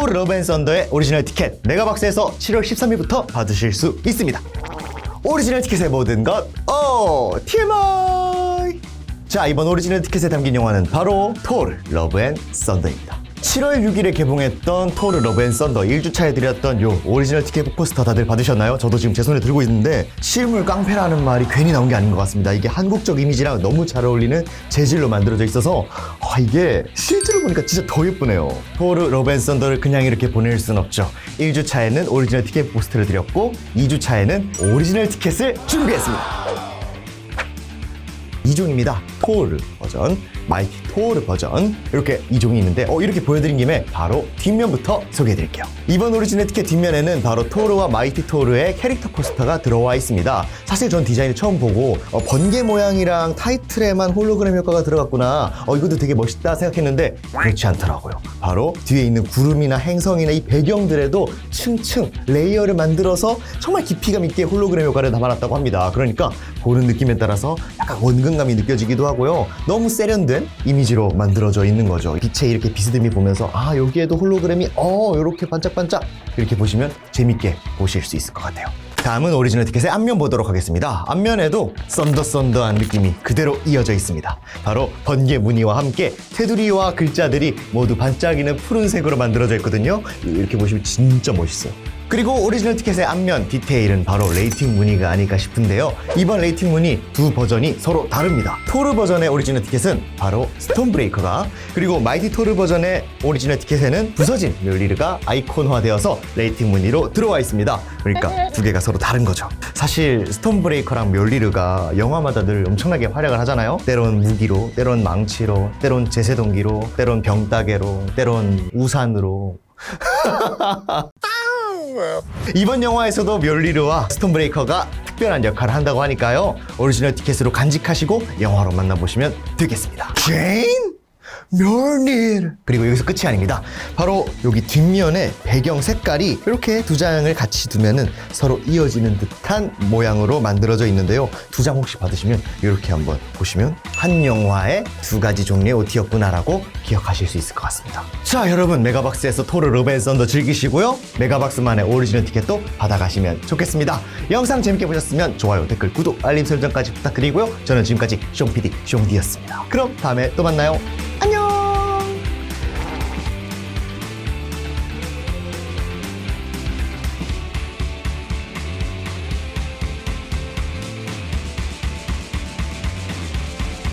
토르 러브 앤 썬더의 오리지널 티켓 메가박스에서 7월 13일부터 받으실 수 있습니다. 오리지널 티켓의 모든 것, 어, TMI! 자, 이번 오리지널 티켓에 담긴 영화는 바로 토르 러브 앤 썬더입니다. 7월 6일에 개봉했던 토르 러브 앤 썬더 1주차에 드렸던 요 오리지널 티켓 포스터 다들 받으셨나요? 저도 지금 제 손에 들고 있는데 실물 깡패라는 말이 괜히 나온 게 아닌 것 같습니다. 이게 한국적 이미지랑 너무 잘 어울리는 재질로 만들어져 있어서 아, 이게 실 제로 보니까 진짜 더 예쁘네요. 토르 러브 앤 썬더를 그냥 이렇게 보낼 순 없죠. 1주 차에는 오리지널 티켓 포스터를 드렸고 2주 차에는 오리지널 티켓을 준비했습니다. 2종입니다. 토르 버전, 마이티 토르 버전 이렇게 2종이 있는데 어, 이렇게 보여드린 김에 바로 뒷면부터 소개해드릴게요. 이번 오리지널 티켓 뒷면에는 바로 토르와 마이티 토르의 캐릭터 포스터가 들어와 있습니다. 사실 전 디자인을 처음 보고 어, 번개 모양이랑 타이틀에만 홀로그램 효과가 들어갔구나 어, 이것도 되게 멋있다 생각했는데 그렇지 않더라고요. 바로 뒤에 있는 구름이나 행성이나 이 배경들에도 층층 레이어를 만들어서 정말 깊이감 있게 홀로그램 효과를 담아놨다고 합니다. 그러니까 보는 느낌에 따라서 약간 원근감이 느껴지기도 하고요. 너무 세련된 이미지로 만들어져 있는 거죠. 빛에 이렇게 비스듬히 보면서 아 여기에도 홀로그램이 어 이렇게 반짝반짝 이렇게 보시면 재밌게 보실 수 있을 것 같아요. 다음은 오리지널 티켓의 앞면 보도록 하겠습니다. 앞면에도 썬더썬더한 느낌이 그대로 이어져 있습니다. 바로 번개 무늬와 함께 테두리와 글자들이 모두 반짝이는 푸른색으로 만들어져 있거든요. 이렇게 보시면 진짜 멋있어요. 그리고 오리지널 티켓의 앞면 디테일은 바로 레이팅 무늬가 아닐까 싶은데요. 이번 레이팅 무늬 두 버전이 서로 다릅니다. 토르 버전의 오리지널 티켓은 바로 스톤 브레이커가 그리고 마이티 토르 버전의 오리지널 티켓에는 부서진 뮬리르가 아이콘화되어서 레이팅 무늬로 들어와 있습니다. 그러니까 두 개가 서로 다른 거죠. 사실 스톤 브레이커랑 뮬리르가 영화마다 늘 엄청나게 활약을 하잖아요. 때론 무기로, 때론 망치로, 때론 제세동기로, 때론 병따개로, 때론 우산으로 이번 영화에서도 멸리르와 스톤브레이커가 특별한 역할을 한다고 하니까요. 오리지널 티켓으로 간직하시고 영화로 만나보시면 되겠습니다. 제인? 멸리르 그리고 여기서 끝이 아닙니다. 바로 여기 뒷면에 배경 색깔이 이렇게 두 장을 같이 두면은 서로 이어지는 듯한 모양으로 만들어져 있는데요. 두 장 혹시 받으시면 이렇게 한번 보시면 한 영화의 두 가지 종류의 OT였구나라고 기억하실 수 있을 것 같습니다. 자, 여러분 메가박스에서 토르 로벤 썬더 즐기시고요. 메가박스만의 오리지널 티켓도 받아가시면 좋겠습니다. 영상 재밌게 보셨으면 좋아요, 댓글, 구독, 알림 설정까지 부탁드리고요. 저는 지금까지 숑PD 숑디였습니다. 그럼 다음에 또 만나요.